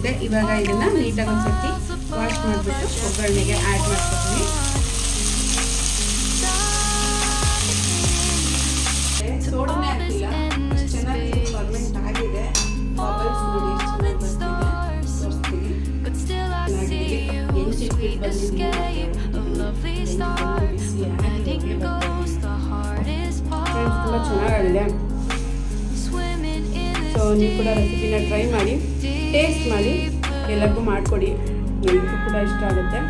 ಇವಾಗ ಇದನ್ನ ನೀಟಾಗಿ ಒಂದ್ಸತಿ ವಾಶ್ ಮಾಡಿಬಿಟ್ಟು ಒಗ್ಗರಣೆಗೆ ಆ್ಯಡ್ ಮಾಡ್ಕೊತೀನಿ. ಸೋಡನೆ ಹಾಕಿಲ್ಲ. ಚೆನ್ನಾಗಿ ಫರ್ಮೆಂಟ್ ಆಗಿದೆ. ಬಬಲ್ಸ್ ನೋಡಿ ಚೆನ್ನಾಗಿ ಬರ್ತಿದೆ ಫ್ರೆಂಡ್ಸ್ ತುಂಬ in ಸೊ ನೀವು ಕೂಡ ರೆಸಿಪಿನ ಟ್ರೈ ಮಾಡಿ. ಟೇಸ್ಟ್ ಮಾಡಿ ಎಲ್ಲರಿಗೂ ಮಾಡಿಕೊಡಿ. ನಿಮಗೂ ಕೂಡ ಇಷ್ಟ ಆಗುತ್ತೆ.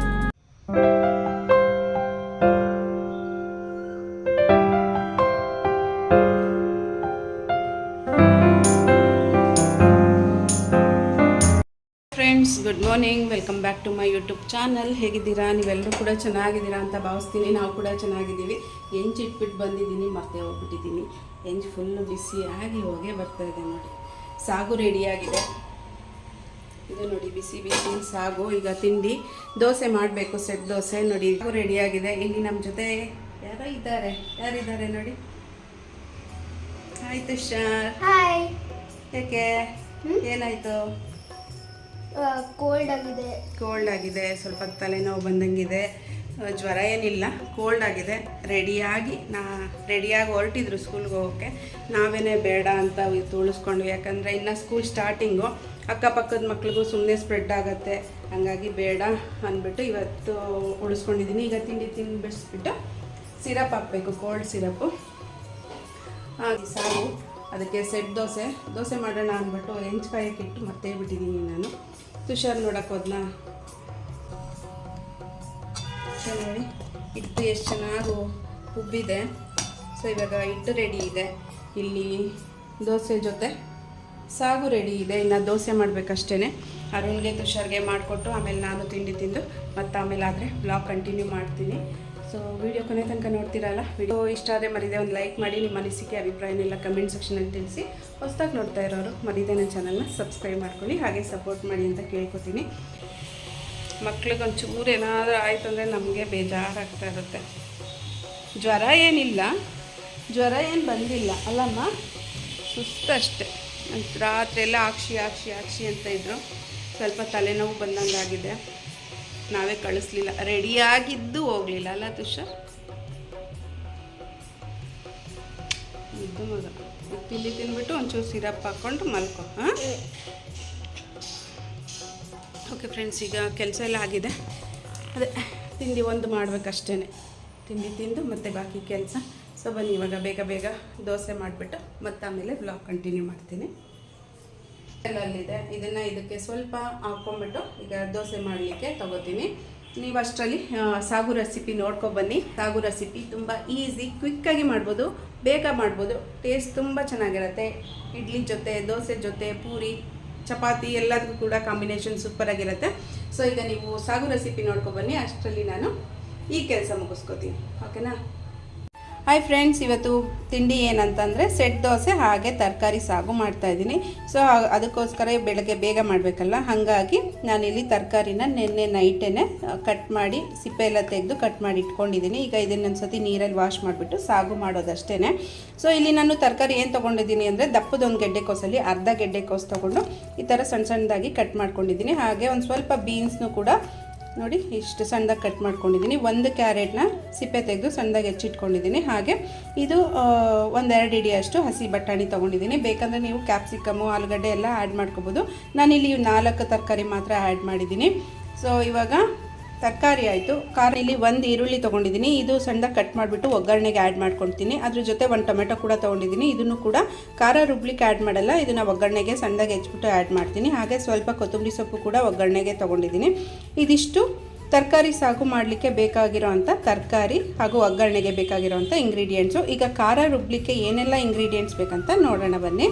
Friends good morning welcome back to my YouTube channel ಹೇಗಿದ್ದೀರಾ? ನೀವೆಲ್ಲರೂ ಕೂಡ ಚೆನ್ನಾಗಿದ್ದೀರಾ ಅಂತ ಭಾವಿಸ್ತೀನಿ. ನಾವು ಕೂಡ ಚೆನ್ನಾಗಿದ್ದೀವಿ. ಹೆಂಚು ಇಟ್ಬಿಟ್ಟು ಬಂದಿದ್ದೀನಿ, ಮತ್ತೆ ಹೋಗ್ಬಿಟ್ಟಿದ್ದೀನಿ. ಹೆಂಚು ಫುಲ್ಲು ಬಿಸಿಯಾಗಿ ಹೋಗೇ ಬರ್ತಾ ಇದೆ ನೋಡಿ. ಸಾಗು ರೆಡಿಯಾಗಿದೆ ಇದು ನೋಡಿ ಬಿಸಿ ಬಿಸಿ ಸಾಗು. ಈಗ ತಿಂಡಿ ದೋಸೆ ಮಾಡಬೇಕು ಸೆಟ್ ದೋಸೆ. ನೋಡಿ ರೆಡಿಯಾಗಿದೆ. ಇಲ್ಲಿ ನಮ್ಮ ಜೊತೆ ಯಾರೋ ಇದ್ದಾರೆ. ಯಾರಿದ್ದಾರೆ ನೋಡಿ? ಆಯ್ತು ತುಷಾರ್ ಹಾಯ್ ಯಾಕೆ ಏನಾಯಿತು? ಕೋಲ್ಡ್ ಆಗಿದೆ. ಕೋಲ್ಡ್ ಆಗಿದೆ. ಸ್ವಲ್ಪ ತಲೆನೋವು ಬಂದಂಗಿದೆ. ಜ್ವರ ಏನಿಲ್ಲ. ಕೋಲ್ಡ್ ಆಗಿದೆ. ರೆಡಿಯಾಗಿ ನಾ ರೆಡಿಯಾಗಿ ಹೊರಟಿದ್ರು ಸ್ಕೂಲ್ಗೆ ಹೋಗೋಕ್ಕೆ. ನಾವೇನೇ ಬೇಡ ಅಂತ ತುಳಿಸ್ಕೊಂಡ್ವಿ ಯಾಕಂದರೆ ಇನ್ನು ಸ್ಕೂಲ್ ಸ್ಟಾರ್ಟಿಂಗು ಅಕ್ಕಪಕ್ಕದ ಮಕ್ಳಿಗೂ ಸುಮ್ಮನೆ ಸ್ಪ್ರೆಡ್ ಆಗುತ್ತೆ. ಹಾಗಾಗಿ ಬೇಡ ಅಂದ್ಬಿಟ್ಟು ಇವತ್ತು ಉಳಿಸ್ಕೊಂಡಿದ್ದೀನಿ. ಈಗ ತಿಂಡಿ ತಿನ್ಬಿಡಿಸ್ಬಿಟ್ಟು ಸಿರಪ್ ಹಾಕಬೇಕು ಕೋಲ್ಡ್ ಸಿರಪ್ಪು ಹಾಗೆ ಸಾರು, ಅದಕ್ಕೆ ಸೆಟ್ ದೋಸೆ. ದೋಸೆ ಮಾಡೋಣ ಅಂದ್ಬಿಟ್ಟು ಹೆಂಚ್ಕಾಯಕ್ಕೆ ಇಟ್ಟು ಮತ್ತೆ ಬಿಟ್ಟಿದ್ದೀನಿ ನಾನು. ತುಷಾರ್ ನೋಡಕ್ಕೆ ಹೋದ್ನ? ನೋಡಿ, ಹಿಟ್ಟು ಎಷ್ಟು ಚೆನ್ನಾಗಿ ಉಬ್ಬಿದೆ. ಸೊ ಇವಾಗ ಹಿಟ್ಟು ರೆಡಿ ಇದೆ. ಇಲ್ಲಿ ದೋಸೆ ಜೊತೆ ಸಾಗು ರೆಡಿ ಇದೆ. ಇನ್ನು ದೋಸೆ ಮಾಡಬೇಕಷ್ಟೇ ಅರುಣ್ಗೆ ತುಷಾರ್ಗೆ ಮಾಡಿಕೊಟ್ಟು ಆಮೇಲೆ ನಾನು ತಿಂಡಿ ತಿಂದು ಮತ್ತು ಆಮೇಲೆ ಆದರೆ ಬ್ಲಾಗ್ ಕಂಟಿನ್ಯೂ ಮಾಡ್ತೀನಿ. ಸೊ ವಿಡಿಯೋ ಕೊನೆ ತನಕ ನೋಡ್ತೀರಲ್ಲ? ವಿಡಿಯೋ ಇಷ್ಟ ಆದರೆ ಮರಿದೆ ಒಂದು ಲೈಕ್ ಮಾಡಿ ನಿಮ್ಮ ಅನಿಸಿಕೆ ಅಭಿಪ್ರಾಯನೆಲ್ಲ ಕಮೆಂಟ್ ಸೆಕ್ಷನಲ್ಲಿ ತಿಳಿಸಿ. ಹೊಸ್ದಾಗಿ ನೋಡ್ತಾ ಇರೋರು ಮರಿದೆ ನನ್ನ ಚಾನಲ್ನ ಸಬ್ಸ್ಕ್ರೈಬ್ ಮಾಡ್ಕೊಳ್ಳಿ. ಹಾಗೆ ಸಪೋರ್ಟ್ ಮಾಡಿ ಅಂತ ಕೇಳ್ಕೊತೀನಿ. ಮಕ್ಳಿಗೆ ಚೂರು ಏನಾದರೂ ಆಯಿತು ಅಂದರೆ ನಮಗೆ ಬೇಜಾರಾಗ್ತಾ ಇರುತ್ತೆ. ಜ್ವರ ಏನಿಲ್ಲ. ಜ್ವರ ಏನು ಬಂದಿಲ್ಲ. ಅಲ್ಲಮ್ಮ? ಸುಸ್ತಷ್ಟೇ ರಾತ್ರಿ ಎಲ್ಲ ಆಕ್ಷಿ ಆಕ್ಷಿ ಆಕ್ಷಿ ಅಂತ ಇದ್ರು. ಸ್ವಲ್ಪ ತಲೆನೋವು ಬಂದಂಗೆ ಆಗಿದೆ. ನಾವೇ ಕಳಿಸ್ಲಿಲ್ಲ. ರೆಡಿಯಾಗಿದ್ದು ಹೋಗಲಿಲ್ಲ ಅಲ್ಲ ತುಷಾರ್? ಇದ್ದು ಮಗ. ತಿಂಡಿ ತಿಂದ್ಬಿಟ್ಟು ಒಂಚೂರು ಸಿರಪ್ ಹಾಕ್ಕೊಂಡು ಮಲ್ಕೊ, ಹಾಂ? ಓಕೆ ಫ್ರೆಂಡ್ಸ್ ಈಗ ಕೆಲಸ ಎಲ್ಲ ಆಗಿದೆ. ಅದೇ, ತಿಂಡಿ ಒಂದು ಮಾಡಬೇಕಷ್ಟೇ ತಿಂಡಿ ತಿಂದು ಮತ್ತೆ ಬಾಕಿ ಕೆಲಸ. ಸೊ ಬನ್ನಿ, ಇವಾಗ ಬೇಗ ಬೇಗ ದೋಸೆ ಮಾಡಿಬಿಟ್ಟು ಮತ್ತೆ ಆಮೇಲೆ ಬ್ಲಾಗ್ ಕಂಟಿನ್ಯೂ ಮಾಡ್ತೀನಿ. ಅಲ್ಲಿದೆ ಇದನ್ನು ಇದಕ್ಕೆ ಸ್ವಲ್ಪ ಹಾಕ್ಕೊಂಬಿಟ್ಟು ಈಗ ದೋಸೆ ಮಾಡಲಿಕ್ಕೆ ತಗೋತೀನಿ. ನೀವು ಅಷ್ಟರಲ್ಲಿ ಸಾಗು ರೆಸಿಪಿ ನೋಡ್ಕೊಬನ್ನಿ ಸಾಗು ರೆಸಿಪಿ ತುಂಬ ಈಸಿ ಕ್ವಿಕ್ಕಾಗಿ ಮಾಡ್ಬೋದು. ಬೇಗ ಮಾಡ್ಬೋದು. ಟೇಸ್ಟ್ ತುಂಬ ಚೆನ್ನಾಗಿರುತ್ತೆ. ಇಡ್ಲಿ ಜೊತೆ, ದೋಸೆ ಜೊತೆ, ಪೂರಿ, ಚಪಾತಿ ಎಲ್ಲದಕ್ಕೂ ಕೂಡ ಕಾಂಬಿನೇಷನ್ ಸೂಪರಾಗಿರುತ್ತೆ ಸೊ ಈಗ ನೀವು ಸಾಗು ರೆಸಿಪಿ ನೋಡ್ಕೊಬನ್ನಿ ಅಷ್ಟರಲ್ಲಿ ನಾನು ಈ ಕೆಲಸ ಮುಗಿಸ್ಕೋತೀನಿ. ಓಕೆನಾ ಹಾಯ್ ಫ್ರೆಂಡ್ಸ್ ಇವತ್ತು ತಿಂಡಿ ಏನಂತಂದರೆ ಸೆಟ್ ದೋಸೆ ಹಾಗೆ ತರಕಾರಿ ಸಾಗು ಮಾಡ್ತಾ ಇದ್ದೀನಿ. ಸೊ ಅದಕ್ಕೋಸ್ಕರ ಬೆಳಗ್ಗೆ ಬೇಗ ಮಾಡಬೇಕಲ್ಲ? ಹಾಗಾಗಿ ನಾನಿಲ್ಲಿ ತರಕಾರಿನ ನಿನ್ನೆ ನೈಟೇ ಕಟ್ ಮಾಡಿ, ಸಿಪ್ಪೆ ಎಲ್ಲ ತೆಗೆದು ಕಟ್ ಮಾಡಿ ಇಟ್ಕೊಂಡಿದ್ದೀನಿ. ಈಗ ಇದನ್ನೊಂದು ಸತಿ ನೀರಲ್ಲಿ ವಾಶ್ ಮಾಡಿಬಿಟ್ಟು ಸಾಗು ಮಾಡೋದಷ್ಟೇ ಸೊ ಇಲ್ಲಿ ನಾನು ತರಕಾರಿ ಏನು ತೊಗೊಂಡಿದ್ದೀನಿ ಅಂದರೆ ದಪ್ಪದೊಂದು ಗೆಡ್ಡೆಕೋಸಲ್ಲಿ, ಅರ್ಧ ಗೆಡ್ಡೆಕೋಸು ತೊಗೊಂಡು ಈ ಥರ ಸಣ್ಣ ಸಣ್ಣದಾಗಿ ಕಟ್ ಮಾಡ್ಕೊಂಡಿದ್ದೀನಿ. ಹಾಗೆ ಒಂದು ಸ್ವಲ್ಪ ಬೀನ್ಸ್ನು ಕೂಡ ನೋಡಿ, ಇಷ್ಟು ಸಣ್ಣದಾಗಿ ಕಟ್ ಮಾಡ್ಕೊಂಡಿದ್ದೀನಿ. ಒಂದು ಕ್ಯಾರೆಟ್ನ ಸಿಪ್ಪೆ ತೆಗೆದು ಸಣ್ಣದಾಗಿ ಹೆಚ್ಚಿಟ್ಕೊಂಡಿದ್ದೀನಿ. ಹಾಗೆ ಇದು ಒಂದೆರಡು ಇಡಿಯಷ್ಟು ಹಸಿ ಬಟಾಣಿ ತೊಗೊಂಡಿದ್ದೀನಿ. ಬೇಕಂದರೆ ನೀವು ಕ್ಯಾಪ್ಸಿಕಮು, ಆಲೂಗಡ್ಡೆ ಎಲ್ಲ ಆ್ಯಡ್ ಮಾಡ್ಕೋಬೋದು. ನಾನಿಲ್ಲಿ ನಾಲ್ಕು ತರಕಾರಿ ಮಾತ್ರ ಆ್ಯಡ್ ಮಾಡಿದ್ದೀನಿ. ಸೊ ಇವಾಗ ತರಕಾರಿ ಆಯಿತು. ಖಾರ ಇಲ್ಲಿ ಒಂದು ಈರುಳ್ಳಿ ತೊಗೊಂಡಿದ್ದೀನಿ ಇದು ಸಣ್ಣದಾಗಿ ಕಟ್ ಮಾಡಿಬಿಟ್ಟು ಒಗ್ಗರಣೆಗೆ ಆ್ಯಡ್ ಮಾಡ್ಕೊಳ್ತೀನಿ ಅದ್ರ ಜೊತೆ ಒಂದು ಟೊಮೆಟೊ ಕೂಡ ತೊಗೊಂಡಿದ್ದೀನಿ ಇದನ್ನು ಕೂಡ ಖಾರ ರುಬ್ಲಿಕ್ಕೆ ಆ್ಯಡ್ ಮಾಡಲ್ಲ. ಇದನ್ನು ಒಗ್ಗರಣೆಗೆ ಸಣ್ಣದಾಗಿ ಹೆಚ್ಚಿಬಿಟ್ಟು ಆ್ಯಡ್ ಮಾಡ್ತೀನಿ. ಹಾಗೆ ಸ್ವಲ್ಪ ಕೊತ್ತಂಬರಿ ಸೊಪ್ಪು ಕೂಡ ಒಗ್ಗರಣೆಗೆ ತೊಗೊಂಡಿದ್ದೀನಿ ಇದಿಷ್ಟು ತರಕಾರಿ ಸಾಗು ಮಾಡಲಿಕ್ಕೆ ಬೇಕಾಗಿರೋವಂಥ ತರಕಾರಿ ಹಾಗೂ ಒಗ್ಗರಣೆಗೆ ಬೇಕಾಗಿರೋವಂಥ ಇಂಗ್ರೀಡಿಯೆಂಟ್ಸು ಈಗ ಖಾರ ರುಬ್ಲಿಕ್ಕೆ ಏನೆಲ್ಲ ಇಂಗ್ರೀಡಿಯೆಂಟ್ಸ್ ಬೇಕಂತ ನೋಡೋಣ ಬನ್ನಿ.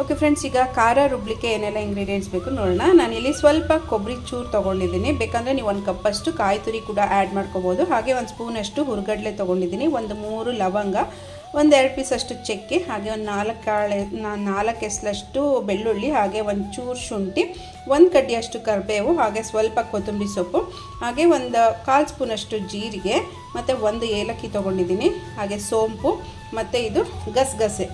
ಓಕೆ ಫ್ರೆಂಡ್ಸ್ ಈಗ ಖಾರ ರುಬ್ಲಿಕ್ಕೆ ಏನೆಲ್ಲ ಇಂಗ್ರೀಡಿಯೆಂಟ್ಸ್ ಬೇಕು ನೋಡೋಣ. ನಾನಿಲ್ಲಿ ಸ್ವಲ್ಪ ಕೊಬ್ಬರಿ ಚೂರು ತೊಗೊಂಡಿದ್ದೀನಿ. ಬೇಕಂದರೆ ನೀವು ಒಂದು ಕಪ್ಪಷ್ಟು ಕಾಯಿ ತುರಿ ಕೂಡ ಆ್ಯಡ್ ಮಾಡ್ಕೋಬೋದು. ಹಾಗೆ ಒಂದು ಸ್ಪೂನಷ್ಟು ಹುರ್ಗಡ್ಲೆ ತೊಗೊಂಡಿದ್ದೀನಿ. ಒಂದು ಮೂರು ಲವಂಗ, ಒಂದು ಎರಡು ಪೀಸ್ ಅಷ್ಟು ಚಕ್ಕೆ, ಹಾಗೆ ಒಂದು ನಾಲ್ಕು ಕಾಳೆ ನಾಲ್ಕು ಎಸ್ಲಷ್ಟು ಬೆಳ್ಳುಳ್ಳಿ, ಹಾಗೆ ಒಂದು ಚೂರು ಶುಂಠಿ, ಒಂದು ಕಡ್ಡಿಯಷ್ಟು ಕರಿಬೇವು, ಹಾಗೆ ಸ್ವಲ್ಪ ಕೊತ್ತಂಬರಿ ಸೊಪ್ಪು, ಹಾಗೆ ಒಂದು ಕಾಲು ಸ್ಪೂನಷ್ಟು ಜೀರಿಗೆ, ಮತ್ತು ಒಂದು ಏಲಕ್ಕಿ ತೊಗೊಂಡಿದ್ದೀನಿ. ಹಾಗೆ ಸೋಂಪು, ಮತ್ತು ಇದು ಗಸಗಸೆ.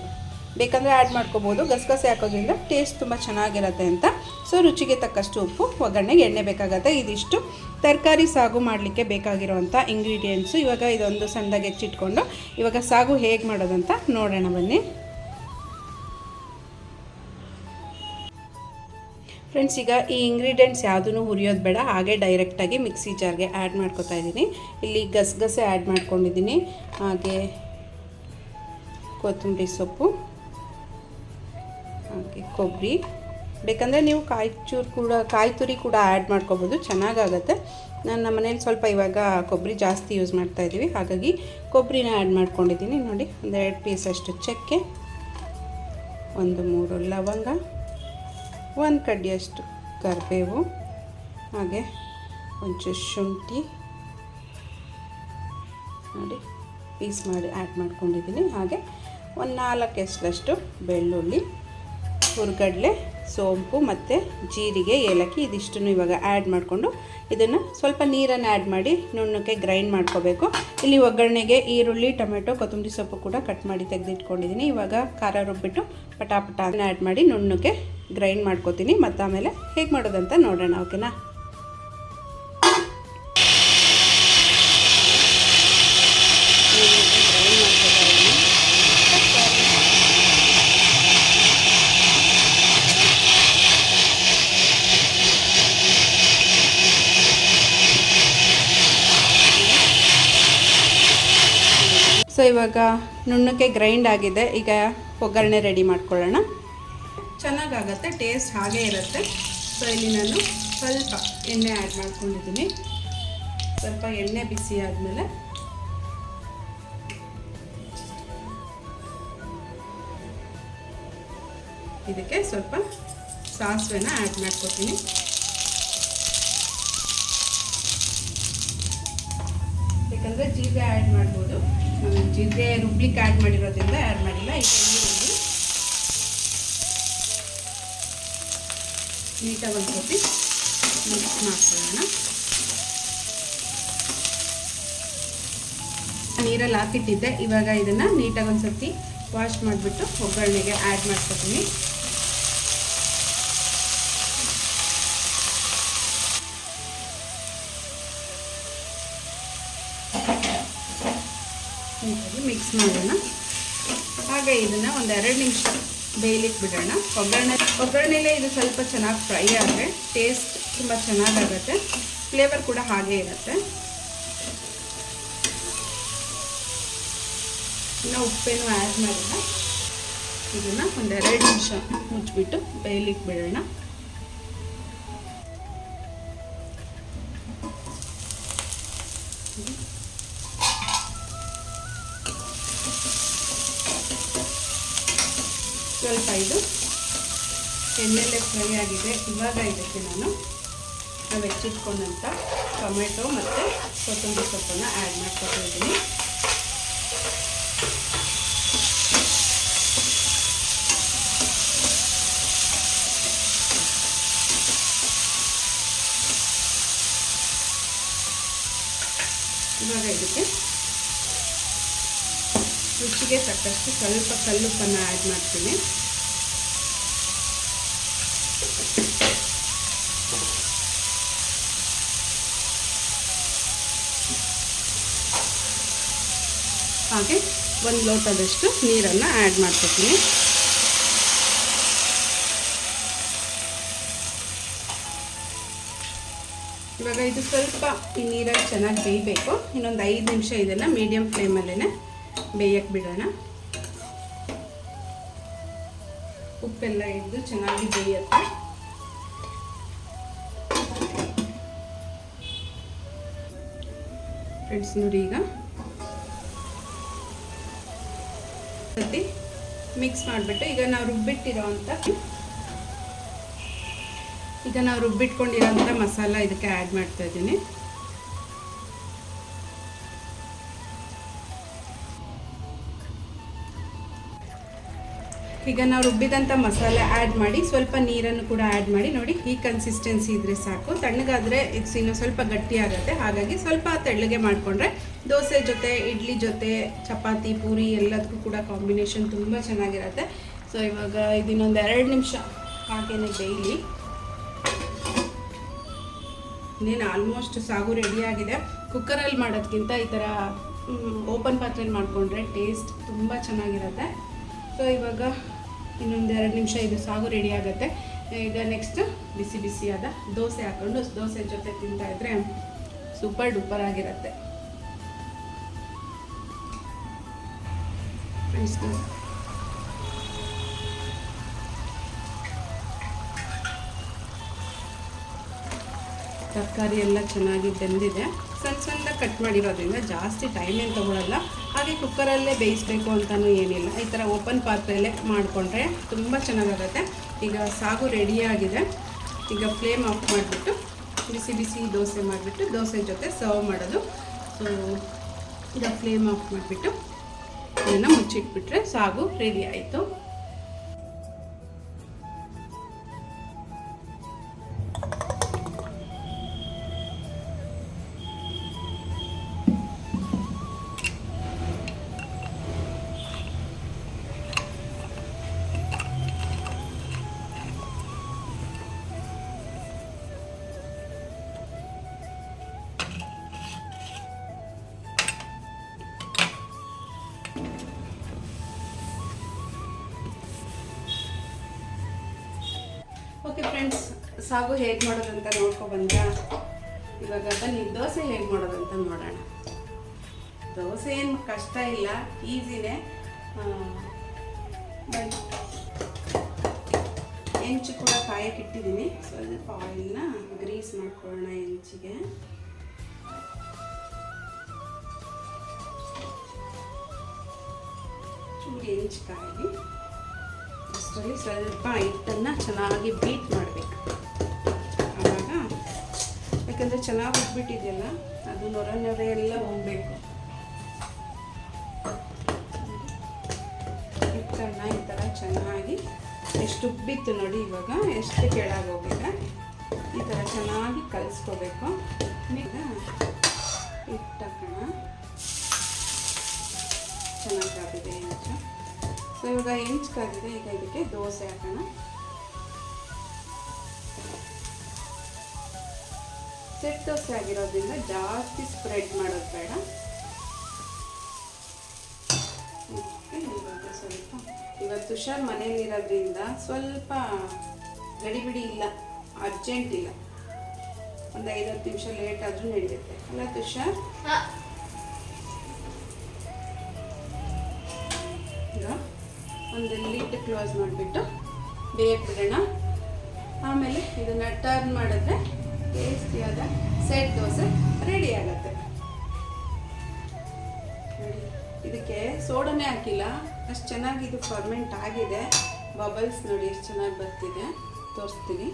ಬೇಕಂದರೆ ಆ್ಯಡ್ ಮಾಡ್ಕೋಬೋದು. ಗಸಗಸೆ ಹಾಕೋದ್ರಿಂದ ಟೇಸ್ಟ್ ತುಂಬ ಚೆನ್ನಾಗಿರುತ್ತೆ ಅಂತ. ಸೊ ರುಚಿಗೆ ತಕ್ಕಷ್ಟು ಉಪ್ಪು, ಒಗ್ಗರಣೆಗೆ ಎಣ್ಣೆ ಬೇಕಾಗುತ್ತೆ. ಇದಿಷ್ಟು ತರಕಾರಿ ಸಾಗು ಮಾಡಲಿಕ್ಕೆ ಬೇಕಾಗಿರುವಂಥ ಇಂಗ್ರೀಡಿಯೆಂಟ್ಸು ಇವಾಗ ಇದೊಂದು ಸಣ್ಣದಾಗಿ ಹೆಚ್ಚಿಟ್ಕೊಂಡು ಇವಾಗ ಸಾಗು ಹೇಗೆ ಮಾಡೋದಂತ ನೋಡೋಣ ಬನ್ನಿ. ಫ್ರೆಂಡ್ಸ್ ಈಗ ಈ ಇಂಗ್ರೀಡಿಯೆಂಟ್ಸ್ ಯಾವುದೂ ಹುರಿಯೋದು ಬೇಡ. ಹಾಗೆ ಡೈರೆಕ್ಟಾಗಿ ಮಿಕ್ಸಿ ಜಾರ್ಗೆ ಆ್ಯಡ್ ಮಾಡ್ಕೊತಾ ಇದ್ದೀನಿ. ಇಲ್ಲಿ ಗಸಗಸೆ ಆ್ಯಡ್ ಮಾಡ್ಕೊಂಡಿದ್ದೀನಿ. ಹಾಗೆ ಕೊತ್ತಂಬರಿ ಸೊಪ್ಪು. ಕೊಬ್ಬರಿ ಬೇಕಂದರೆ ನೀವು ಕಾಯಿ ಚೂರು ಕೂಡ, ಕಾಯಿ ತುರಿ ಕೂಡ ಆ್ಯಡ್ ಮಾಡ್ಕೋಬೋದು, ಚೆನ್ನಾಗಾಗತ್ತೆ. ನಾನು ನಮ್ಮ ಮನೇಲಿ ಸ್ವಲ್ಪ ಇವಾಗ ಕೊಬ್ಬರಿ ಜಾಸ್ತಿ ಯೂಸ್ ಮಾಡ್ತಾ ಇದ್ದೀವಿ. ಹಾಗಾಗಿ ಕೊಬ್ಬರಿನ ಆ್ಯಡ್ ಮಾಡ್ಕೊಂಡಿದ್ದೀನಿ. ನೋಡಿ ಒಂದೆರಡು ಪೀಸ್ ಅಷ್ಟು ಚಕ್ಕೆ, ಒಂದು ಮೂರು ಲವಂಗ, ಒಂದು ಕಡ್ಡಿಯಷ್ಟು ಕರಿಬೇವು, ಹಾಗೆ ಒಂಚೂರು ಶುಂಠಿ. ನೋಡಿ ಪೀಸ್ ಮಾಡಿ ಆ್ಯಡ್ ಮಾಡ್ಕೊಂಡಿದ್ದೀನಿ. ಹಾಗೆ ಒಂದು ನಾಲ್ಕು ಎಸ್ಲಷ್ಟು ಬೆಳ್ಳುಳ್ಳಿ. ಹುರ್ಗಡ್ಲೆ, ಸೋಂಪು ಮತ್ತು ಜೀರಿಗೆ, ಏಲಕ್ಕಿ ಇದಿಷ್ಟನ್ನು ಇವಾಗ ಆ್ಯಡ್ ಮಾಡಿಕೊಂಡು ಇದನ್ನು ಸ್ವಲ್ಪ ನೀರನ್ನು ಆ್ಯಡ್ ಮಾಡಿ ನುಣ್ಣಕ್ಕೆ ಗ್ರೈಂಡ್ ಮಾಡ್ಕೋಬೇಕು. ಇಲ್ಲಿ ಒಗ್ಗರಣೆಗೆ ಈರುಳ್ಳಿ, ಟೊಮೆಟೊ, ಕೊತ್ತಂಬರಿ ಸೊಪ್ಪು ಕೂಡ ಕಟ್ ಮಾಡಿ ತೆಗೆದಿಟ್ಕೊಂಡಿದ್ದೀನಿ. ಇವಾಗ ಖಾರ ರುಬ್ಬಿಟ್ಟು ಪಟಾಪಟ ಆ್ಯಡ್ ಮಾಡಿ ನುಣ್ಣಕ್ಕೆ ಗ್ರೈಂಡ್ ಮಾಡ್ಕೋತೀನಿ. ಮತ್ತು ಆಮೇಲೆ ಹೇಗೆ ಮಾಡೋದಂತ ನೋಡೋಣ ಓಕೆನಾ ನುಣ್ಣಗೆ grind ಮಾಡ್ಕೊತಾ ಇದ್ದೀನಿ. ಸೊ ಇವಾಗ ನುಣ್ಣಕ್ಕೆ ಗ್ರೈಂಡ್ ಆಗಿದೆ. ಈಗ ಒಗ್ಗರಣೆ ರೆಡಿ ಮಾಡ್ಕೊಳ್ಳೋಣ. ಚೆನ್ನಾಗಾಗತ್ತೆ ಟೇಸ್ಟ್ ಹಾಗೇ ಇರುತ್ತೆ. ಸೊ ಇಲ್ಲಿ ನಾನು ಸ್ವಲ್ಪ ಎಣ್ಣೆ ಆ್ಯಡ್ ಮಾಡ್ಕೊಂಡಿದ್ದೀನಿ. ಸ್ವಲ್ಪ ಎಣ್ಣೆ ಬಿಸಿ ಆದಮೇಲೆ. ಇದಕ್ಕೆ ಸ್ವಲ್ಪ ಸಾಸಿವೆನ ಆ್ಯಡ್ ಮಾಡ್ಕೊತೀನಿ. ಯಾಕಂದರೆ ಜೀರಿಗೆ ಆ್ಯಡ್ ಮಾಡ್ಬೋದು. ಜೀರಿಗೆ ರುಬ್ಲಿಕ್ಕೆ ಆ್ಯಡ್ ಮಾಡಿರೋದ್ರಿಂದ ಆ್ಯಡ್ ಮಾಡಿಲ್ಲ. ಈಗ ಈರುಳ್ಳಿ ನೀಟಾಗಿ ಒಂದು ಸತಿ ಮಿಕ್ಸ್ ಮಾಡ್ಕೊಳ್ಳೋಣ. ನೀರಲ್ಲಿ ಹಾಕಿಟ್ಟಿದ್ದೆ. ಇವಾಗ ಇದನ್ನು ನೀಟಾಗಿ ಒಂದು ಸತಿ ವಾಶ್ ಮಾಡಿಬಿಟ್ಟು ಒಗ್ಗರಣೆಗೆ ಆ್ಯಡ್ ಮಾಡ್ಕೊತೀನಿ. ಮಿಕ್ಸ್ ಮಾಡೋಣ. ಹಾಗೆ ಇದನ್ನು ಒಂದು ಎರಡು ನಿಮಿಷ ಬೇಯಲಿಕ್ಕೆ ಬಿಡೋಣ ಒಗ್ಗರಣೆ ಒಗ್ಗರಣೆಲೇ ಇದು ಸ್ವಲ್ಪ ಚೆನ್ನಾಗಿ ಫ್ರೈ ಆದರೆ ಟೇಸ್ಟ್ ತುಂಬ ಚೆನ್ನಾಗಾಗತ್ತೆ. ಫ್ಲೇವರ್ ಕೂಡ ಹಾಗೆ ಇರುತ್ತೆ. ಇನ್ನು ಉಪ್ಪೇನು ಆ್ಯಡ್ ಮಾಡಿಲ್ಲ. ಇದನ್ನು ಒಂದು ಎರಡು ನಿಮಿಷ ಮುಚ್ಚಿಬಿಟ್ಟು ಬೇಯಲಿಕ್ಕೆ ಬಿಡೋಣ ಎಣ್ಣೆಲ್ಲೇ ಫ್ರೈ ಆಗಿದೆ. ಇವಾಗ ಇದಕ್ಕೆ ನಾನು ನಾವು ಹೆಚ್ಚಿಟ್ಕೊಂಡಂಥ ಟೊಮೆಟೊ ಮತ್ತು ಕೊತ್ತಂಬರಿ ಸೊಪ್ಪನ್ನು ಆ್ಯಡ್ ಮಾಡ್ಕೊತಾ ಇದ್ದೀನಿ. ಇವಾಗ ಇದಕ್ಕೆ ರುಚಿಗೆ ತಕ್ಕಷ್ಟು ಸ್ವಲ್ಪ ಕಲ್ಲುಪ್ಪನ್ನು ಆ್ಯಡ್ ಮಾಡ್ತೀನಿ. ಹಾಗೆ ಒಂದು ಲೋಟದಷ್ಟು ನೀರನ್ನು ಆ್ಯಡ್ ಮಾಡ್ಕೊತೀನಿ. ಇವಾಗ ಇದು ಸ್ವಲ್ಪ ಈ ನೀರಲ್ಲಿ ಚೆನ್ನಾಗಿ ಬೇಯಬೇಕು. ಇನ್ನೊಂದು ಐದು ನಿಮಿಷ ಇದನ್ನು ಮೀಡಿಯಮ್ ಫ್ಲೇಮಲ್ಲೇ ಬೇಯಕ್ಕೆ ಬಿಡೋಣ. ಉಪ್ಪೆಲ್ಲ ಇದ್ದು ಚೆನ್ನಾಗಿ ಬೇಯುತ್ತೆ? ಫ್ರೆಂಡ್ಸ್ ನೋಡಿ ಈಗ ಸತಿ ಮಿಕ್ಸ್ ಮಾಡಿಬಿಟ್ಟು ಈಗ ನಾವು ರುಬ್ಬಿಟ್ಟಿರೋ ಅಂತ ಈಗ ನಾವು ರುಬ್ಬಿಟ್ಕೊಂಡಿರೋಂಥ ಮಸಾಲ ಇದಕ್ಕೆ ಆ್ಯಡ್ ಮಾಡ್ತಾ ಇದ್ದೀನಿ. ಈಗ ನಾವು ರುಬ್ಬಿದಂಥ ಮಸಾಲೆ ಆ್ಯಡ್ ಮಾಡಿ ಸ್ವಲ್ಪ ನೀರನ್ನು ಕೂಡ ಆ್ಯಡ್ ಮಾಡಿ ನೋಡಿ ಈ ಕನ್ಸಿಸ್ಟೆನ್ಸಿ ಇದ್ರೆ ಸಾಕು. ತಣ್ಣಗಾದರೆ ಇದು ಸ್ವಲ್ಪ ಗಟ್ಟಿ ಆಗುತ್ತೆ. ಹಾಗಾಗಿ ಸ್ವಲ್ಪ ತೆಳ್ಳಗೆ ಮಾಡಿಕೊಂಡ್ರೆ ದೋಸೆ ಜೊತೆ, ಇಡ್ಲಿ ಜೊತೆ, ಚಪಾತಿ, ಪೂರಿ ಎಲ್ಲದಕ್ಕೂ ಕೂಡ ಕಾಂಬಿನೇಷನ್ ತುಂಬ ಚೆನ್ನಾಗಿರುತ್ತೆ. ಸೊ ಇವಾಗ ಇದನ್ನೊಂದು ಎರಡು ನಿಮಿಷ ಹಾಗೇನೆ ಡೈಲಿ ಇನ್ನೇನು ಆಲ್ಮೋಸ್ಟ್ ಸಾಗು ರೆಡಿ ಆಗಿದೆ. ಕುಕ್ಕರಲ್ಲಿ ಮಾಡೋದಕ್ಕಿಂತ ಈ ಥರ ಓಪನ್ ಪಾತ್ರೆಯಲ್ಲಿ ಮಾಡಿಕೊಂಡ್ರೆ ಟೇಸ್ಟ್ ತುಂಬ ಚೆನ್ನಾಗಿರುತ್ತೆ. ಸೊ ಇವಾಗ ಇನ್ನೊಂದು ಎರಡು ನಿಮಿಷ ಇದು ಸಾಗು ರೆಡಿ ಆಗುತ್ತೆ. ಈಗ ನೆಕ್ಸ್ಟ್ ಬಿಸಿ ಬಿಸಿಯಾದ ದೋಸೆ ಹಾಕ್ಕೊಂಡು ದೋಸೆ ಜೊತೆ ತಿಂತಾ ಇದ್ರೆ ಸೂಪರ್ ಡೂಪರ್ ಆಗಿರುತ್ತೆ. ದೋಸೆ. ತರಕಾರಿ ಎಲ್ಲ ಚೆನ್ನಾಗಿ ಬೆಂದಿದೆ. ಸಣ್ಣ ಸಣ್ಣ ಕಟ್ ಮಾಡಿರೋದ್ರಿಂದ ಜಾಸ್ತಿ ಟೈಮ್ ಏನು ತೊಗೊಳಲ್ಲ. ಹಾಗೆ ಕುಕ್ಕರಲ್ಲೇ ಬೇಯಿಸಬೇಕು ಅಂತಲೂ ಏನಿಲ್ಲ. ಈ ಥರ ಓಪನ್ ಪಾತ್ರೆಯಲ್ಲೇ ಮಾಡಿಕೊಂಡ್ರೆ ತುಂಬ ಚೆನ್ನಾಗಾಗುತ್ತೆ. ಈಗ ಸಾಗು ರೆಡಿಯಾಗಿದೆ ಈಗ ಫ್ಲೇಮ್ ಆಫ್ ಮಾಡಿಬಿಟ್ಟು ಬಿಸಿ ಬಿಸಿ ದೋಸೆ ಮಾಡಿಬಿಟ್ಟು ದೋಸೆ ಜೊತೆ ಸರ್ವ್ ಮಾಡೋದು. ಸೊ ಈಗ ಫ್ಲೇಮ್ ಆಫ್ ಮಾಡಿಬಿಟ್ಟು ಇದನ್ನು ಮುಚ್ಚಿಟ್ಬಿಟ್ರೆ ಸಾಗು ರೆಡಿ ಆಯಿತು. ಸಾಗು ಹೇಗೆ ಮಾಡೋದಂತ ನೋಡ್ಕೊಬಂದ್ರ ಇವಾಗ ಬನ್ನಿ, ದೋಸೆ ಹೇಗೆ ಮಾಡೋದಂತ ನೋಡೋಣ. ದೋಸೆ ಏನು ಕಷ್ಟ ಇಲ್ಲ, ಈಸಿನೇ. ಬನ್ನಿ. ಹೆಂಚು ಕೂಡ ಕಾಯಕ್ಕೆ ಇಟ್ಟಿದ್ದೀನಿ. ಸ್ವಲ್ಪ ಆಯಿಲ್ನ ಗ್ರೀಸ್ ಮಾಡ್ಕೊಳ್ಳೋಣ ಹೆಂಚಿಗೆ. ಚೂರು ಹೆಂಚು ಕಾಯಿ ಅಷ್ಟರಲ್ಲಿ ಸ್ವಲ್ಪ ಹಿಟ್ಟನ್ನು ಚೆನ್ನಾಗಿ ಬೀಟ್ ಮಾಡಬೇಕು. ಚೆನ್ನಾಗಿ ಉಟ್ಬಿಟ್ಟಿದೆಯಲ್ಲ ಅದು ನೊರ ನೊರೆ ಎಲ್ಲ ಹೋಗಬೇಕು ಹಿಟ್ಟನ್ನು ಈ ಥರ ಚೆನ್ನಾಗಿ ಎಷ್ಟು ಉಬ್ಬಿತ್ತು ನೋಡಿ ಇವಾಗ, ಎಷ್ಟು ಕೆಳಗೆ ಹೋಗಿದೆ, ಈ ಥರ ಚೆನ್ನಾಗಿ ಕಲಿಸ್ಕೋಬೇಕು. ಈಗ ಹಿಟ್ಟಕ್ಕಣ ಚೆನ್ನಾಗಿ ಚೆನ್ನಾಗಾಗಿದೆ ಹೆಂಚು ಸೊ ಇವಾಗ ಹೆಂಚು ಕಾದಿದೆ ಈಗ ಇದಕ್ಕೆ ದೋಸೆ ಹಾಕೋಣ. ಸೆಟ್ ದೋಸೆ ಆಗಿರೋದ್ರಿಂದ ಜಾಸ್ತಿ ಸ್ಪ್ರೆಡ್ ಮಾಡೋದು ಬೇಡ. ಸ್ವಲ್ಪ ಇವತ್ತು ತುಷಾರ್ ಮನೇಲಿರೋದ್ರಿಂದ ಸ್ವಲ್ಪ ಗಡಿಬಿಡಿ ಇಲ್ಲ ಅರ್ಜೆಂಟ್ ಇಲ್ಲ. ಒಂದು ಐದತ್ತು ನಿಮಿಷ ಲೇಟ್ ಆದರೂ ನಡೆಯುತ್ತೆ. ಅಲ್ಲ ತುಷಾರ್? ಈಗ ಒಂದು ಲೀಟ್ ಕ್ಲೋಸ್ ಮಾಡಿಬಿಟ್ಟು ಬೇಯಕ್ಕೆ ಬಿಡೋಣ ಆಮೇಲೆ ಇದನ್ನು ಟರ್ನ್ ಮಾಡಿದ್ರೆ ಟೇಸ್ಟಿಯಾದ ಸೆಟ್ ದೋಸೆ ರೆಡಿ ಆಗುತ್ತೆ. ಇದಕ್ಕೆ ಸೋಡನೇ ಹಾಕಿಲ್ಲ, ಅಷ್ಟು ಚೆನ್ನಾಗಿ ಇದು ಫರ್ಮೆಂಟ್ ಆಗಿದೆ. ಬಬಲ್ಸ್ ನೋಡಿ ಎಷ್ಟು ಚೆನ್ನಾಗಿ ಬರ್ತಿದೆ, ತೋರಿಸ್ತೀನಿ.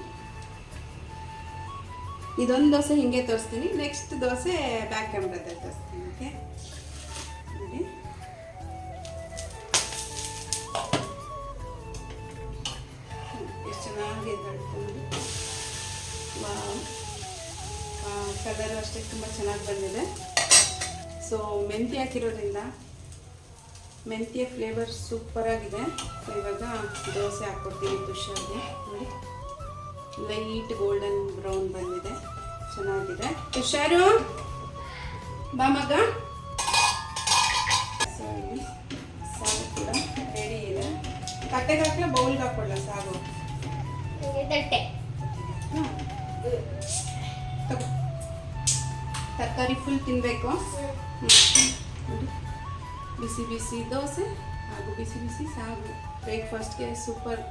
ಇದೊಂದು ದೋಸೆ ಹಿಂಗೆ ತೋರಿಸ್ತೀನಿ ನೆಕ್ಸ್ಟ್ ದೋಸೆ ಬ್ಯಾಕ್ ಕ್ಯಾಮ್ರಾದಲ್ಲಿ ತೋರಿಸ್ತೀನಿ ಓಕೆ ಎಷ್ಟು ಚೆನ್ನಾಗಿ ಕಲರ್ ಅಷ್ಟೇ ತುಂಬ ಚೆನ್ನಾಗಿ ಬಂದಿದೆ. ಸೊ ಮೆಂತ್ಯ ಹಾಕಿರೋದ್ರಿಂದ ಮೆಂತ್ಯ ಫ್ಲೇವರ್ ಸೂಪರಾಗಿದೆ ಸೊ ಇವಾಗ ದೋಸೆ ಹಾಕ್ಕೊಡ್ತೀನಿ ತುಷಾರ್ಗೆ. ನೋಡಿ. ಲೈಟ್ ಗೋಲ್ಡನ್ ಬ್ರೌನ್ ಬಂದಿದೆ. ಚೆನ್ನಾಗಿದೆ. ತುಷಾರು? ಬಾ ಮಗ. ಸೊ ಇಲ್ಲಿ ಸಾಗು ಕೂಡ ರೆಡಿ ಇದೆ. ತಟ್ಟೆಗೆ ಹಾಕಲ ಬೌಲ್ಗೆ ಹಾಕೊಳ್ಳ ಸಾಗು ತಟ್ಟೆ ತರಕಾರಿ ಫುಲ್ ತಿನ್ನಬೇಕು ಬಿಸಿ ಬಿಸಿ ದೋಸೆ ಹಾಗೂ ಬಿಸಿ ಬಿಸಿ ಸಾಗು. ಬ್ರೇಕ್ಫಾಸ್ಟ್ಗೆ ಸೂಪರ್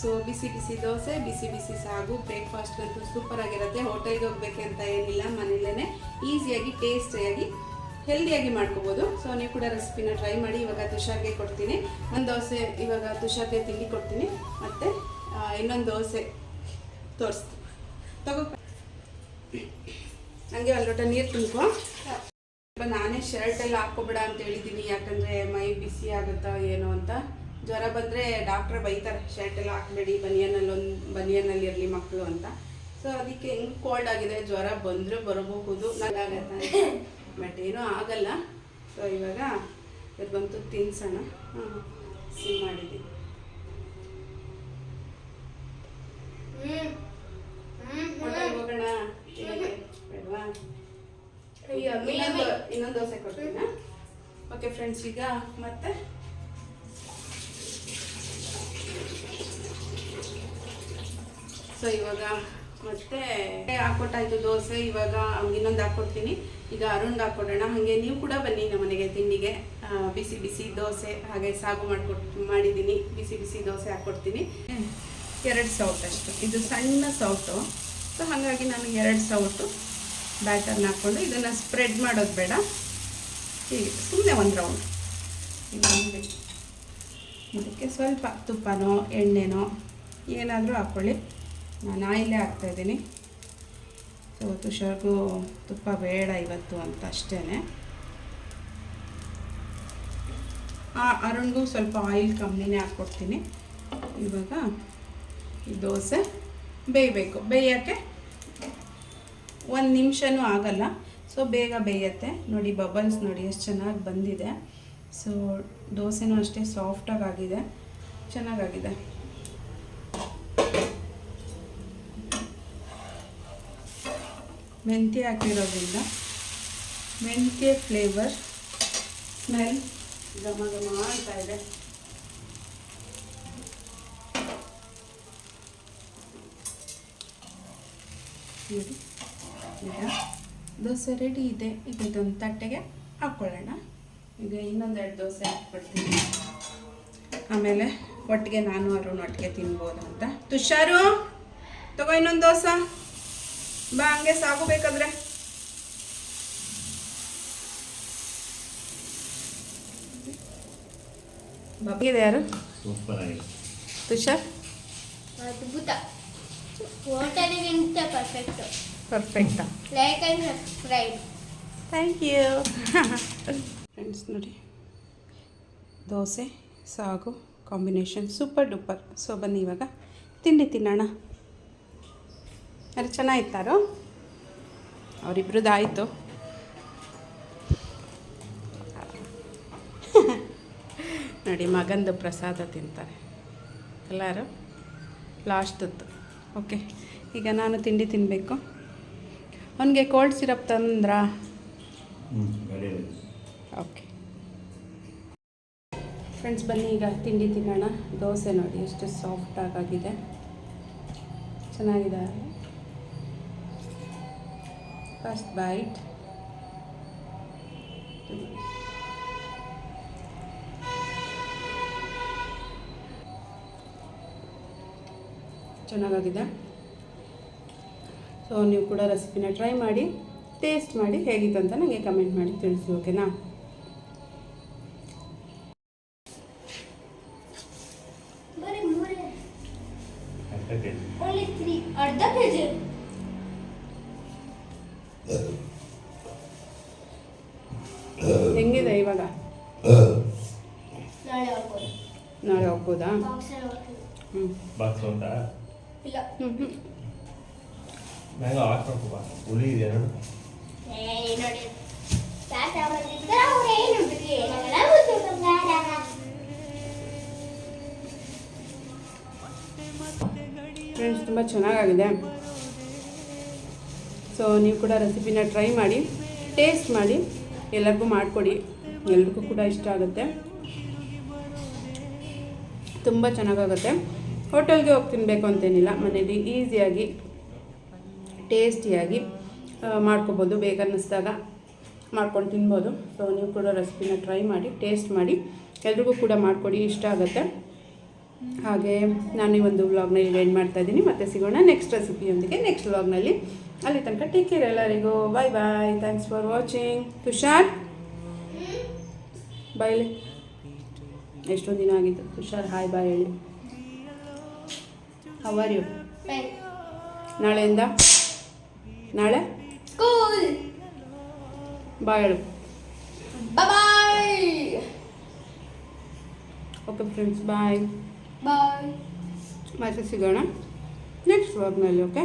ಸೊ ಬಿಸಿ ಬಿಸಿ ದೋಸೆ, ಬಿಸಿ ಬಿಸಿ ಸಾಗು. ಬ್ರೇಕ್ಫಾಸ್ಟ್ಗಂತೂ ಸೂಪರ್ ಆಗಿರುತ್ತೆ. ಹೋಟೆಲ್ಗೆ ಹೋಗ್ಬೇಕಂತ ಏನಿಲ್ಲ ಮನೇಲೇ ಈಸಿಯಾಗಿ ಟೇಸ್ಟಿಯಾಗಿ ಹೆಲ್ದಿಯಾಗಿ ಮಾಡ್ಕೋಬೋದು. ಸೊ ನೀವು ಕೂಡ ರೆಸಿಪಿನ ಟ್ರೈ ಮಾಡಿ. ಇವಾಗ ತುಷಾರ್ಗೆ ಕೊಡ್ತೀನಿ. ಒಂದು ದೋಸೆ, ಇವಾಗ ತುಷಾರ್ಗೆ ತಿಂಡಿ ಕೊಡ್ತೀನಿ. ಮತ್ತು ಇನ್ನೊಂದು ದೋಸೆ ತೋರಿಸ್ತೀನಿ. ತಗೋ. ಹಂಗೆ ಒಂದು ಲೋಟ ನೀರು ತುಂಬ್ಕೊ. ನಾನೇ ಶರ್ಟ್ ಎಲ್ಲ ಹಾಕೋಬೇಡ ಅಂತ ಹೇಳಿದ್ದೀನಿ ಯಾಕಂದರೆ ಮೈ ಬಿಸಿ ಆಗುತ್ತಾ ಏನೋ ಅಂತ. ಜ್ವರ ಬಂದರೆ ಡಾಕ್ಟ್ರ್ ಬೈತಾರೆ ಶರ್ಟ್ ಎಲ್ಲ ಹಾಕಬೇಡಿ ಬನಿಯನಲ್ಲಿ ಒಂದು ಬನಿಯನಲ್ಲಿ ಇರಲಿ ಮಕ್ಕಳು ಅಂತ. ಸೊ ಅದಕ್ಕೆ ಹೆಂಗೆ ಕೋಲ್ಡ್ ಆಗಿದೆ ಜ್ವರ ಬಂದರೆ ಬರಬಹುದು ನನಗಾಗತ್ತೆ ಬಟ್ ಏನೂ ಆಗಲ್ಲ. ಸೊ ಇವಾಗ ಇದು ಬಂತು ತಿನ್ಸೋಣ. ಹಾಂ ಸಿಮ್ ಮಾಡಿದ್ದೀನಿ ಹೋಗೋಣ ಇನ್ನೊಂದು ಇನ್ನೊಂದು ದೋಸೆ ಕೊಡ್ತೀನಾ? ಓಕೆ ಫ್ರೆಂಡ್ಸ್ ಈಗ ಮತ್ತೆ ಸೊ ಇವಾಗ ಮತ್ತೆ ಹಾಕೊಟ್ಟಾಯ್ತು ದೋಸೆ. ಇವಾಗ ಇನ್ನೊಂದು ಹಾಕ್ಕೊಡ್ತೀನಿ. ಈಗ ಅರುಣ್ಗೆ ಹಾಕ್ಕೊಡೋಣ. ಹಾಗೆ ನೀವು ಕೂಡ ಬನ್ನಿ ನಮ್ಮ ಮನೆಗೆ ತಿಂಡಿಗೆ. ಬಿಸಿ ಬಿಸಿ ದೋಸೆ. ಹಾಗೆ ಸಾಗು ಮಾಡ್ಕೊಟ್ ಮಾಡಿದ್ದೀನಿ. ಬಿಸಿ ಬಿಸಿ ದೋಸೆ ಹಾಕ್ಕೊಡ್ತೀನಿ. ಎರಡು ಸೌಟ್ ಅಷ್ಟು. ಇದು ಸಣ್ಣ ಸೌಟು ಸೊ ಹಾಗಾಗಿ ನಾನು ಎರಡು ಸೌಟು ಬ್ಯಾಟರ್ನ ಹಾಕ್ಕೊಂಡು ಇದನ್ನು ಸ್ಪ್ರೆಡ್ ಮಾಡೋದು ಬೇಡ. ಹೀಗೆ ಸುಮ್ಮನೆ ಒಂದು ರೌಂಡ್ ಇದಕ್ಕೆ ಸ್ವಲ್ಪ ತುಪ್ಪನೋ, ಎಣ್ಣೆನೋ ಏನಾದರೂ ಹಾಕ್ಕೊಳ್ಳಿ. ನಾನು ಆಯಿಲೇ ಹಾಕ್ತಾಯಿದ್ದೀನಿ ಸೊ ತುಷಾರ್ಗೂ ತುಪ್ಪ ಬೇಡ ಇವತ್ತು ಅಂತ ಅಷ್ಟೇ ಅರುಣ್ಗೂ ಸ್ವಲ್ಪ ಆಯಿಲ್ ಕಮ್ಮಿನೇ ಹಾಕ್ಕೊಡ್ತೀನಿ. ಇವಾಗ ಈ ದೋಸೆ ಬೇಯಬೇಕು. ಬೇಯೋಕ್ಕೆ ಒಂದು ನಿಮಿಷನೂ ಆಗಲ್ಲ. ಸೊ ಬೇಗ ಬೇಯತ್ತೆ. ನೋಡಿ ಬಬಲ್ಸ್ ನೋಡಿ, ಎಷ್ಟು ಚೆನ್ನಾಗಿ ಬಂದಿದೆ. ಸೊ ದೋಸೆನೂ ಅಷ್ಟೇ ಸಾಫ್ಟಾಗಿ ಆಗಿದೆ. ಚೆನ್ನಾಗಾಗಿದೆ. ಮೆಂತ್ಯ ಹಾಕಿರೋದ್ರಿಂದ ಮೆಂತ್ಯ ಫ್ಲೇವರ್ ಸ್ಮೆಲ್ ಘಮ ಘಮ ಇದೆ. ನೋಡಿ. ಈಗ ದೋಸೆ ರೆಡಿ ಇದೆ. ಈಗ ಇದೊಂದು ತಟ್ಟೆಗೆ ಹಾಕ್ಕೊಳ್ಳೋಣ ಈಗ ಇನ್ನೊಂದೆರಡು ದೋಸೆ ಹಾಕ್ಬಿಡ್ತೀನಿ. ಆಮೇಲೆ ಒಟ್ಟಿಗೆ ನಾನು ಅರುಣ್ ಒಟ್ಟಿಗೆ ತಿನ್ಬೋದು ಅಂತ. ತುಷಾರು ತಗೋ ಇನ್ನೊಂದು ದೋಸೆ. ಬಾ ಹಂಗೆ ಸಾಗು ಬೇಕಾದ್ರೆ ಇದೆ ಯಾರು? ಸೂಪರ್ ಆಗಿದೆ. ತುಷಾರ್? ಅದ್ಭುತ. ಹೋಟೆಲಿಗಿಂತ perfect ಪರ್ಫೆಕ್ಟಾ like and subscribe thank you friends ನೋಡಿ. ದೋಸೆ ಸಾಗು ಕಾಂಬಿನೇಷನ್ ಸೂಪರ್ ಡೂಪರ್. ಸೊ ಬನ್ನಿ ಇವಾಗ ತಿಂಡಿ ತಿನ್ನೋಣ. ಅರೆ ಚೆನ್ನಾಗಿತ್ತಾರೋ ಅವರಿಬ್ರದ್ದು ಆಯಿತು. ನೋಡಿ ಮಗಂದು ಪ್ರಸಾದ ತಿಂತಾರೆ. ಎಲ್ಲರೂ? ಲಾಸ್ಟದ್ದು ಓಕೆ ಈಗ ನಾನು ತಿಂಡಿ ತಿನ್ನಬೇಕು ಅವನಿಗೆ ಕೋಲ್ಡ್ ಸಿರಪ್ ತಂದ್ರಾ? ಓಕೆ ಫ್ರೆಂಡ್ಸ್ ಬನ್ನಿ ಈಗ ತಿಂಡಿ ತಿನ್ನೋಣ. ದೋಸೆ ನೋಡಿ ಎಷ್ಟು ಸಾಫ್ಟಾಗಿ ಆಗಿದೆ ಚೆನ್ನಾಗಿದೆ. ಫಸ್ಟ್ ಬೈಟ್ ಚೆನ್ನಾಗಾಗಿದೆ. ಸೊ ನೀವು ಕೂಡ ರೆಸಿಪಿನ ಟ್ರೈ ಮಾಡಿ ಟೇಸ್ಟ್ ಮಾಡಿ, ಹೇಗಿತ್ತು ಅಂತ ನನಗೆ ಕಮೆಂಟ್ ಮಾಡಿ ತಿಳಿಸಿ ಓಕೆನಾ ಮ್ಯಾಂಗೋ ಬಾ. ಹುಳಿ ಇದೆ ನೋಡು. ಫ್ರೆಂಡ್ಸ್ ತುಂಬ ಚೆನ್ನಾಗಾಗಿದೆ. ಸೊ ನೀವು ಕೂಡ ರೆಸಿಪಿನ ಟ್ರೈ ಮಾಡಿ ಟೇಸ್ಟ್ ಮಾಡಿ ಎಲ್ಲರಿಗೂ ಮಾಡಿಕೊಡಿ. ಎಲ್ರಿಗೂ ಕೂಡ ಇಷ್ಟ ಆಗುತ್ತೆ. ತುಂಬ ಚೆನ್ನಾಗಾಗುತ್ತೆ. ಹೋಟೆಲ್ಗೆ ಹೋಗಿ ತಿನ್ನಬೇಕು ಅಂತೇನಿಲ್ಲ. ಮನೇಲಿ ಈಸಿಯಾಗಿ ಟೇಸ್ಟಿಯಾಗಿ ಮಾಡ್ಕೊಬೋದು. ಬೇಗ ಅನ್ನಿಸ್ದಾಗ ಮಾಡ್ಕೊಂಡು ತಿನ್ಬೋದು. ಸೊ ನೀವು ಕೂಡ ರೆಸಿಪಿನ ಟ್ರೈ ಮಾಡಿ ಟೇಸ್ಟ್ ಮಾಡಿ. ಎಲ್ರಿಗೂ ಕೂಡ ಮಾಡಿಕೊಡಿ ಇಷ್ಟ ಆಗುತ್ತೆ. ಹಾಗೆ ನಾನು ಈ ಒಂದು ವ್ಲಾಗ್ನಲ್ಲಿ ಎಂಡ್ ಮಾಡ್ತಾ ಇದ್ದೀನಿ. ಮತ್ತೆ ಸಿಗೋಣ ನೆಕ್ಸ್ಟ್ ರೆಸಿಪಿಯೊಂದಿಗೆ ನೆಕ್ಸ್ಟ್ ವ್ಲಾಗ್ನಲ್ಲಿ ಅಲ್ಲಿ ತನಕ ಟೇಕ್ ಕೇರ್ ಎಲ್ಲರಿಗೂ. Bye bye thanks for watching Tushar? ಬಾಯ್ಲಿ ಎಷ್ಟೊಂದು ದಿನ ಆಗಿತ್ತು? ತುಷಾರ್ ಹಾಯ್ ಬಾಯ್ ಹೇಳಿ. ಹವರ್ ಯು ನಾಳೆಯಿಂದ? ನಾಳೆ? ಸ್ಕೂಲ್. ಬಾಯ್. ಹೇಳು ಬಾಯ್ ಓಕೆ ಫ್ರೆಂಡ್ಸ್ ಬಾಯ್ ಬಾಯ್ ಮತ್ತೆ ಸಿಗೋಣ ನೆಕ್ಸ್ಟ್ ವ್ಲಾಗ್ನಲ್ಲಿ ಓಕೆ